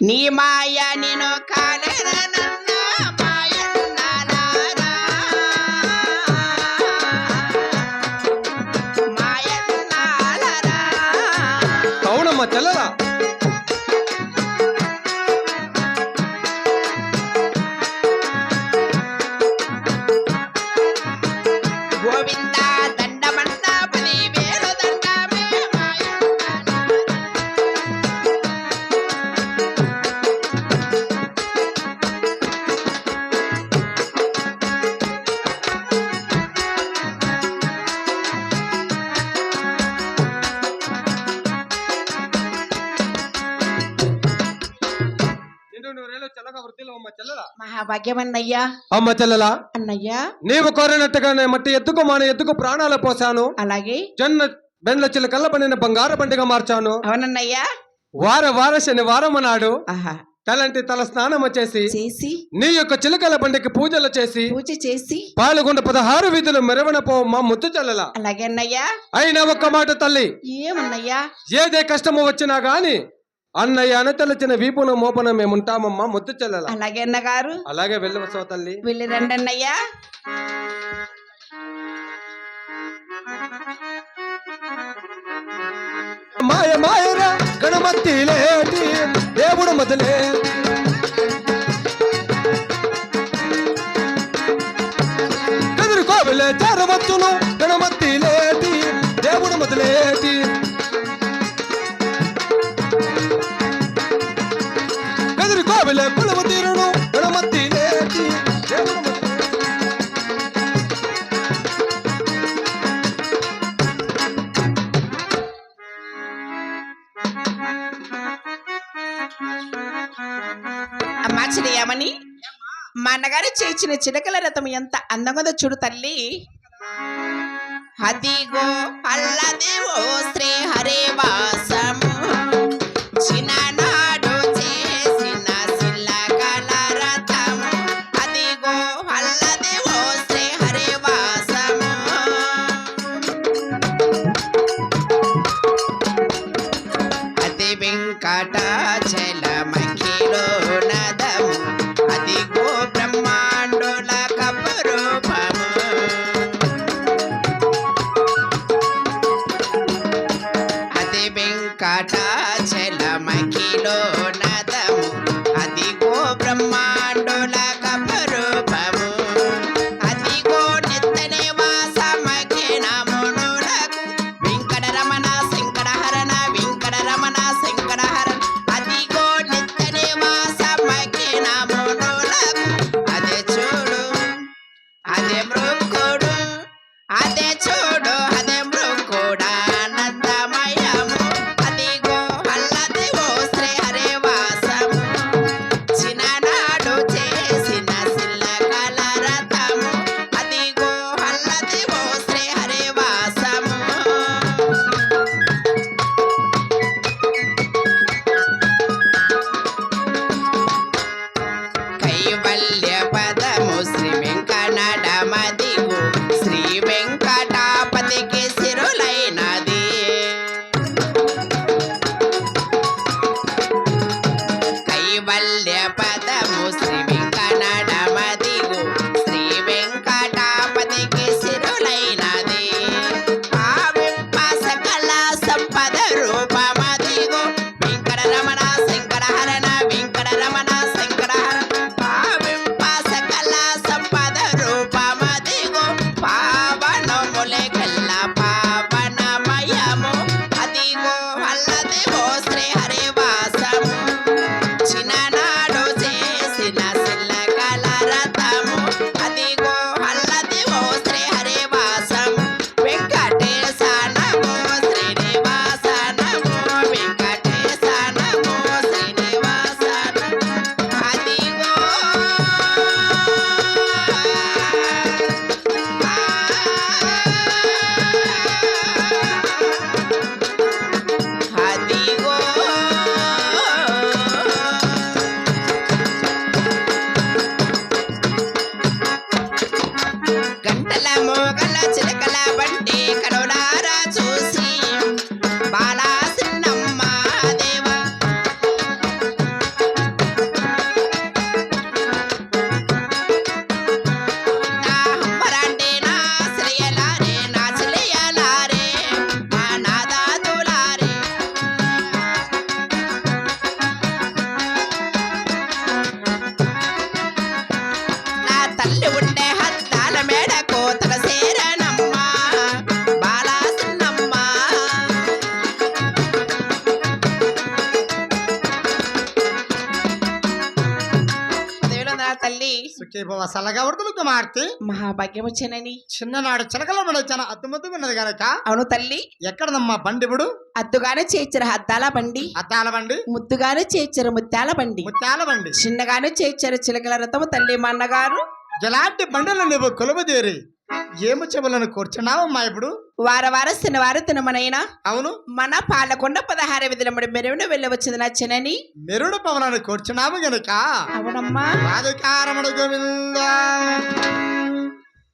నీ మాయ నేను కాననన్న చెల్లెలా మహాభాగ్యమన్నయ్యా అమ్మ చెల్లెలా? అన్నయ్యా. నీవు కోరినట్టుగానే మట్టి ఎత్తుకు మాన ఎత్తుకు ప్రాణాలు పోసాను అలాగే. జొన్న బెండ్ల చిలకల్ల పడిన బంగారు బండిగా మార్చాను. అవునన్నయ్యా. వార వార శనివారం నాడు ఆహా. తలంటి తల స్నానం చేసి చేసి నీ యొక్క చిలకల బండికి పూజలు చేసి పూజ చేసి పాల్గొండ పదహారు వీధులు మెరవన పో మా ముద్దు చెల్లెల. అలాగే అన్నయ్యా. అయినా ఒక్క మాట తల్లి. ఏమన్నయ్యా? ఏదే కష్టము వచ్చినా గాని అన్నయ్య అనతలచిన వీపున మోపన మేముంటామమ్మా ముద్దు చెల్లెల? అలాగే అన్నగారు. అలాగే వెళ్ళవసో తల్లి? వెళ్ళి రండి అన్నయ్యా. మాయ మాయరా గణమతి లేటి దేవుడు మొదలే. చేర్చిన చిలకల రథం ఎంత అందంగా చూడు తల్లి. అదిగో అల్లదేవో శ్రీ హరే వాసము কাটা ছেলে মাখিলো వర్తులు కుమార్తె. మహాభాగ్యం వచ్చానని చిన్ననాడు చిలకలో అద్దుముద్దు ఉన్నది గనక. అవును తల్లి. ఎక్కడదమ్మా బండి ఇప్పుడు? అద్దుగానే చేర్చిన అద్దాల బండి. అద్దాల బండి? ముద్దుగానే చేర్చిన ముత్యాల బండి. ముత్యాల బండి. చిన్నగానే చేర్చిన చిలకల రథము తల్లి మా అన్నగారు. ఎలాంటి బండిలు నువ్వు కొలువు తీరి. ఏమి చెవులను కూర్చున్నావమ్మా ఇప్పుడు? వార వార శనివారం తినమనైనా? అవును. మన పాలకొండ పదహార విధులముడి మెరువున వెళ్ళవచ్చింది నచ్చనని మెరుడు పవనాన్ని కూర్చున్నావు గనుక? అవునమ్మా. వాదికారముడు గోవింద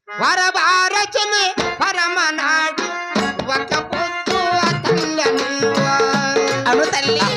వరభారచని పరమనాడు ఒక పొద్దు అవును తల్లి.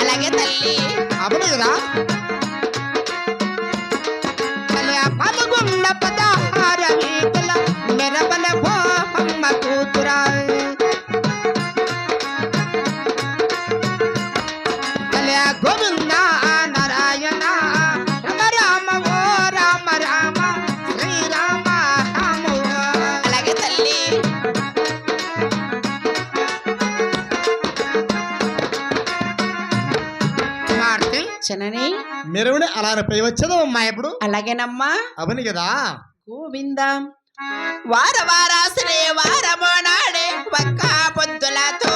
అలాగే తల్లి. కదా పలుగున్న పదహార వీధుల మెరబల భోపమ్మ కూతురా. గోవింద చిన్నని మెరువుని అలారపై వచ్చేదో అమ్మా ఇప్పుడు? అలాగేనమ్మా. అవును కదా. గోవింద. వార వారాసనే వారమో నాడే ఒక్క పొద్దులతో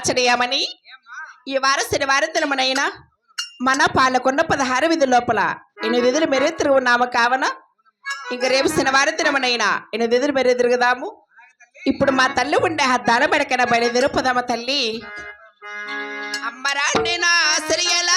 అమ్మా ఈ వారం శనివారం దినమునైనా మన పాలకొండ పదహారు విధుల లోపల ఎనిమిది విధులు మెరే ఉన్నాము కావన ఇంక రేపు శనివారం దినమునైనా ఎనిమిది విధులు మెరే తిరుగుదాము ఇప్పుడు మా తల్లి ఉండే హద్దాల బెడకన బయలుదేరు పోదామా తల్లి. అమ్మరా నేను సిరియల